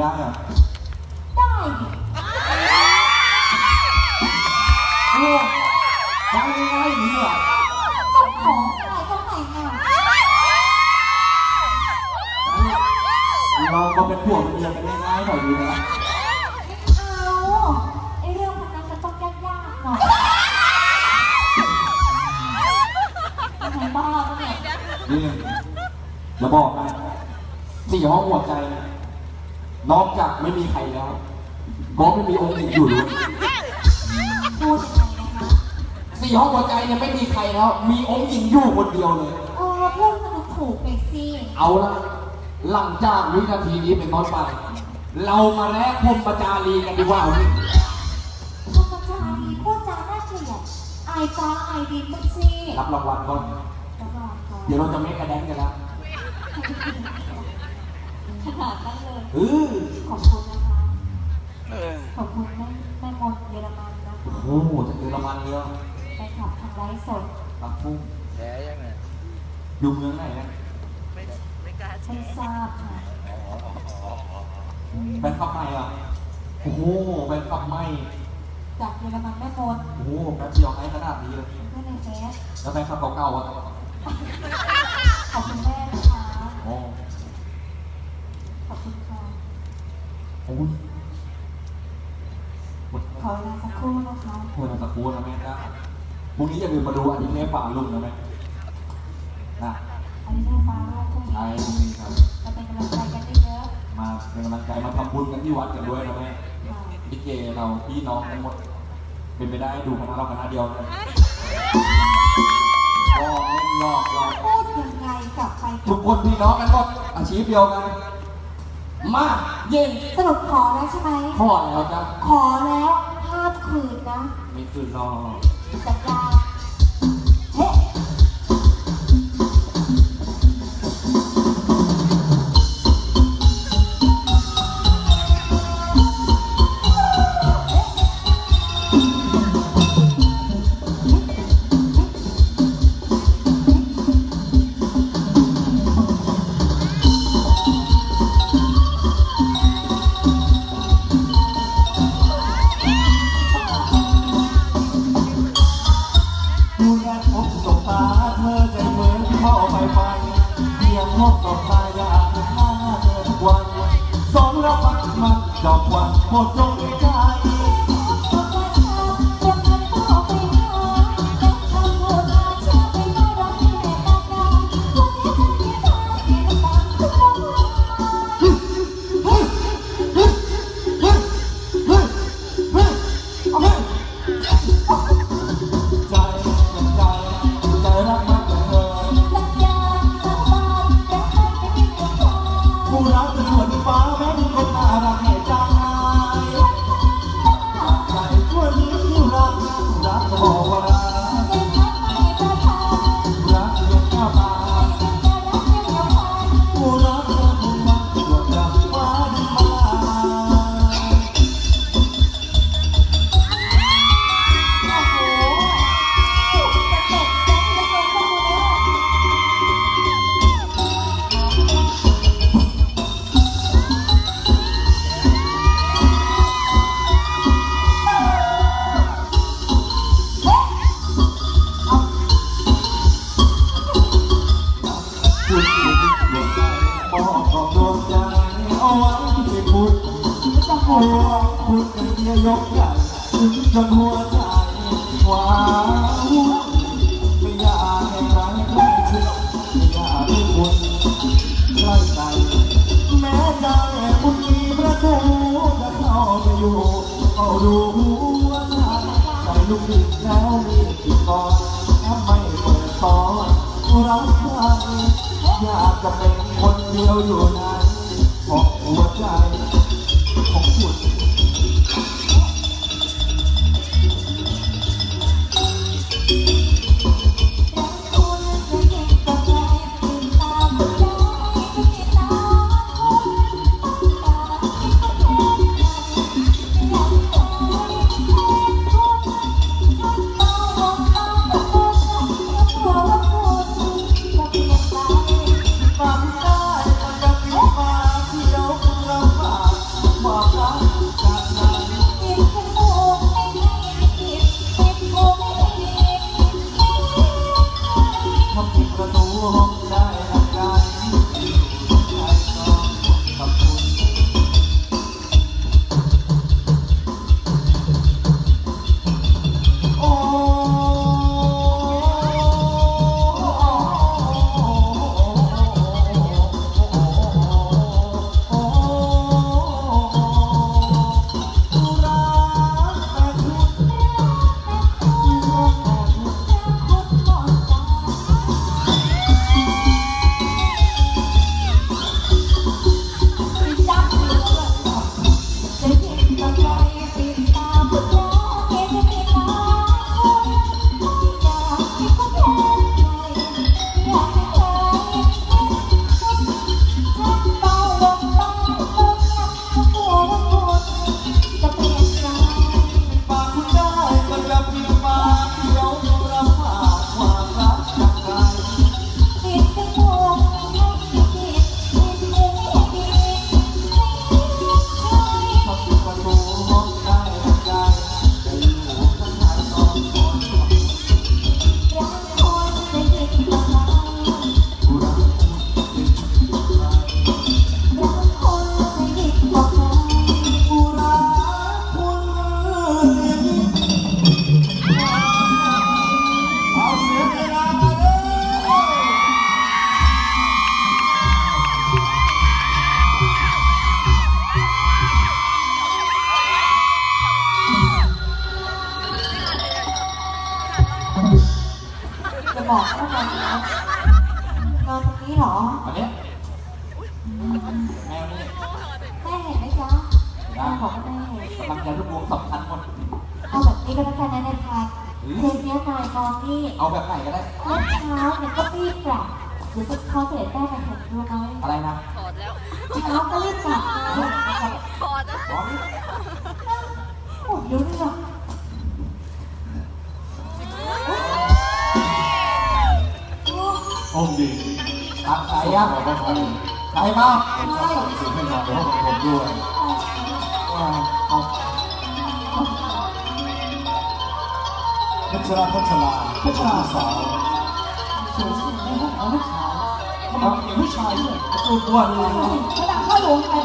ได้เหรอได้ดิโอ้ได้ง่ายๆอย่างนี้เหรอต้องขออะไรก็ให้ค่ะเรามาเป็นผัวเป็นเมียกันง่ายๆหน่อยดีนะเอาไอเรื่องพนันมันต้องยากๆหน่อยทำไมบ้าปะเนี่ยนี่จะบอกนะสี่ห้องหัวใจ นอกจากไม่มีใครแล้ว ก็ไม่มีองค์หญิงอยู่ด้วยพูดยังไงนะคะสี่ห้องหัวใจเนี่ยไม่มีใครแล้ว มีองค์หญิงอยู่คนเดียวเลย เออพูดมันถูกไปสิเอาละหลังจากวินาทีนี้เป็นต้นไป เรามาแลกพรหมปจารีกันดีกว่าวันนี้ธรรมจารีพูดจาน่าเกลียดอายฟ้าอายดินบ้างสิรับรางวัลก่อน แล้วก็ขอเดี๋ยวเราจะไม่กระแดนกันแล้ว ข นาดนั้นเลยเออขอบคุณนะคะขอบคุณแม่แม่มดเยอรมันนะคะโอ้โหจะเจอรางวัลเรือไปขับทางไลฟ์สดรับพุ่งแพ้ยังไงอยู่เมืองไหนนะไม่ไม่กล้าไม่ทราบค่ะแฟนคลับใหม่อะโอ้โหแฟนคลับใหม่จากเยอรมันแม่มดโอ้โหแป๊บเดียวให้ขนาดนี้เลย เพื่อนในเฟซแล้วแฟนคลับเก่าๆอะ สักครู่นะคะควรจะตะกูนะแม่นะพรุ่งนี้อย่าลืมมาดูอันนี้เล่ฝ่าลุงนะแม่นะอันนี้แม่ฟ้าโลกพรุ่งใช่นี้พรุ่งนี้ครับเราเป็นกำลังใจกันเยอะมาเป็นกำลังใจมาทำบุญกันที่วัดกันด้วยนะแม่ๆค่ะลิเกเราพี่น้องทั้งหมด เป็นไปได้ดูคณะเราคณะเดียวนะยอกเล่นยอกยอกพูดยังไงกลับไปทุกคนพี่น้องกันหมดอาชีพเดียวกัน มาเย็นสรุปขอแล้วใช่ไหมพ่อแล้วจ้ะขอแล้ว ห้ามคืนนะไม่คืนรอสัญญาเอ จนหัวใจว้าวุ่นไม่อยากให้ใครใครคิดไม่อยากให้คุณใกล้ใจแม้ใจคุณมีประตูจะเข้าไปอยู่เข้าดูหัวใจใจลูกดิบแล้วมีกี่กอนแค่ไม่เปิดตอนรักใครอยากจะเป็นคนเดียวอยู่ในของหัวใจของคุณ ใจติดตา นอนนะนอนตรงนี้เหรออันเนี้ยแมวนี่แม่เห็นไหมจ๊ะแม่บอกว่าแม่กำลังจะรวบรวมสำคัญหมด เอาแบบนี้ก็แล้วกันนะนายพันเพลงนี้ยนายกองนี่เอาแบบไหนก็ได้เมื่อเช้าเนี่ยก็รีบกลับเดี๋ยวจะขอเสด็จแม่มาเห็นดูน้อยอะไรนะถอดแล้วเช้าก็รีบกลับนะ องดีตักใจอะใจมากใช่สื่อให้มาในห้องผมด้วยพัชราพัชราพัชราสาวสวยสุดในห้องเอาผู้ชายผู้ชายด้วยตัวตัวเลยเวลาเข้าหลวงไป